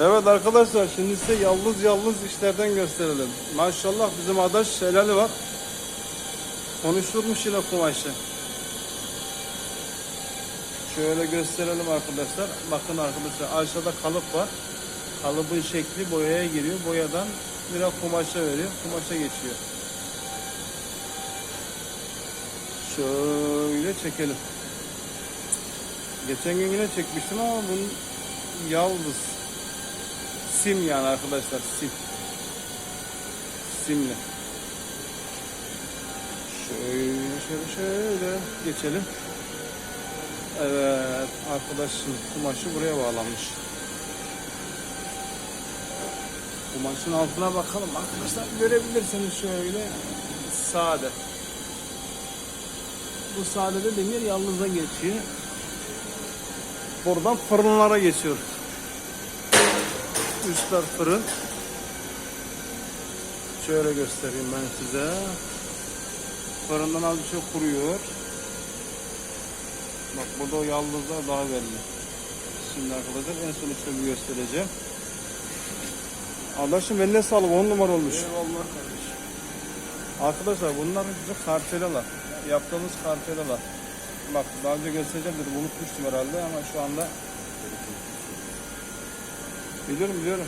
Evet arkadaşlar şimdi size yalnız yalnız işlerden gösterelim. Maşallah bizim adaş helali var. Konuşturmuş yine kumaşı. Şöyle gösterelim arkadaşlar. Bakın arkadaşlar aşağıda kalıp var. Kalıbın şekli boyaya giriyor. Boyadan biraz kumaşa veriyor. Kumaşa geçiyor. Şöyle çekelim. Geçen gün yine çekmiştim ama bunun yalnız. Sim yani arkadaşlar sim. Simli. Şöyle şöyle şöyle geçelim. Evet arkadaşın kumaşı buraya bağlanmış. Kumaşın altına bakalım arkadaşlar görebilirsiniz şöyle sade. Bu sade demir yalnızda geçiyor. Buradan fırınlara geçiyoruz. Üstler fırın. Şöyle göstereyim ben size. Fırından az bir şey kuruyor. Bak burada o yaldızlar daha belli. Şimdi arkadaşlar en son işlemi göstereceğim. Arkadaşım eline sağlık 10 numara olmuş. Eyvallah kardeşim. Arkadaşlar bunlar bize kartelalar. Yaptığımız kartelalar. Bak daha önce göstereceğim dedim unutmuştum herhalde ama şu anda Biliyorum biliyorum.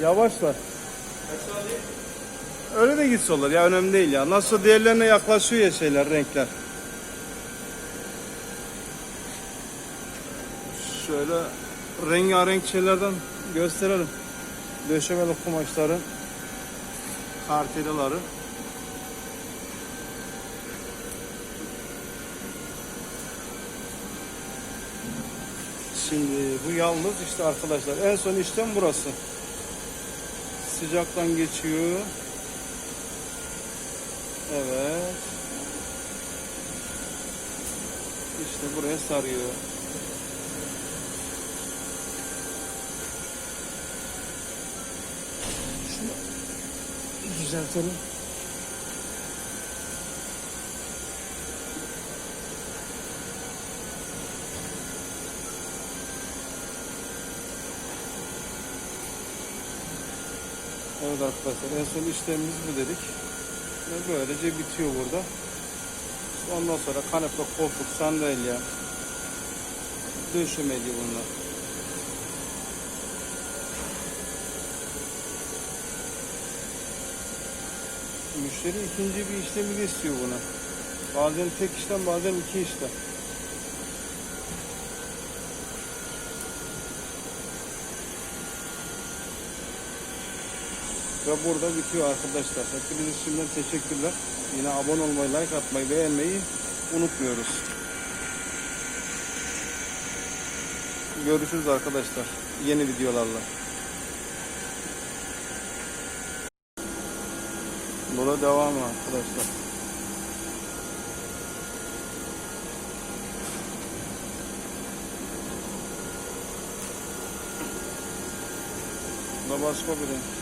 Yavaşlar. Öyle de gitse olur ya önemli değil ya. Nasıl diğerlerine yaklaşıyor ya şeyler renkler. Şöyle rengarenk şeylerden gösterelim. Döşemeli kumaşların kartelaları. Şimdi bu yalnız işte arkadaşlar en son işlem burası. Sıcaktan geçiyor. Evet. İşte buraya sarıyor. Şunu düzeltelim. Evet arkadaşlar en son işlemimiz bu dedik. Ve böylece bitiyor burada. Ondan sonra kanepe, koltuk, sandalye, döşemeli bunlar. Müşteri ikinci bir işlemi de istiyor buna. Bazen tek işlem bazen iki işlem. Ve burada bitiyor arkadaşlar. Hepinize şimdiden teşekkürler. Yine abone olmayı, like atmayı, beğenmeyi unutmuyoruz. Görüşürüz arkadaşlar. Yeni videolarla. Burada devam arkadaşlar. Da başka bir.